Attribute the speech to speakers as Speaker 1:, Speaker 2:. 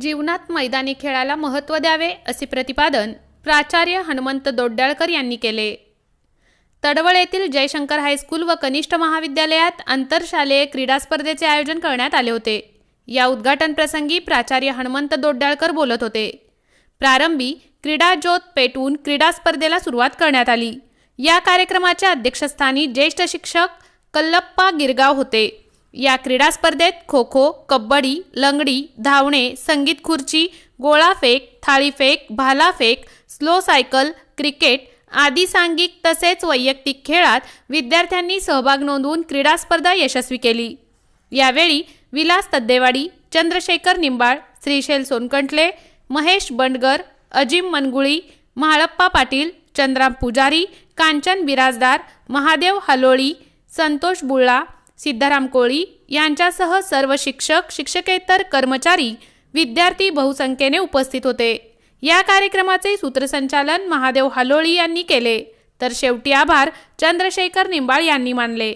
Speaker 1: जीवनात मैदानी खेळाला महत्त्व द्यावे असे प्रतिपादन प्राचार्य हनुमंत दोड्डाळकर यांनी केले. तडवळ येथील जयशंकर हायस्कूल व कनिष्ठ महाविद्यालयात आंतरशालेय क्रीडा स्पर्धेचे आयोजन करण्यात आले होते. या उद्घाटन प्रसंगी प्राचार्य हनुमंत दोड्डाळकर बोलत होते. प्रारंभी क्रीडा ज्योत पेटवून क्रीडा स्पर्धेला सुरुवात करण्यात आली. या कार्यक्रमाच्या अध्यक्षस्थानी ज्येष्ठ शिक्षक कल्लप्पा गिरगाव होते. या क्रीडा स्पर्धेत खो खो कबड्डी लंगडी धावणे संगीत खुर्ची गोळाफेक थाळीफेक भालाफेक स्लो सायकल क्रिकेट आदी सांघिक तसेच वैयक्तिक खेळात विद्यार्थ्यांनी सहभाग नोंदवून क्रीडा स्पर्धा यशस्वी केली. यावेळी विलास तद्देवाडी चंद्रशेखर निंबाळ श्रीशैल सोनकंटले महेश बंडगर अजिम मनगुळी म्हाळप्पा पाटील चंद्राम पुजारी कांचन बिराजदार महादेव हलोळी संतोष बुळ्ळा सिद्धाराम कोळी यांच्यासह सर्व शिक्षक शिक्षकेतर कर्मचारी विद्यार्थी बहुसंख्येने उपस्थित होते. या कार्यक्रमाचे सूत्रसंचालन महादेव हलोळी यांनी केले. तर शेवटी आभार चंद्रशेखर निंबाळ यांनी मानले.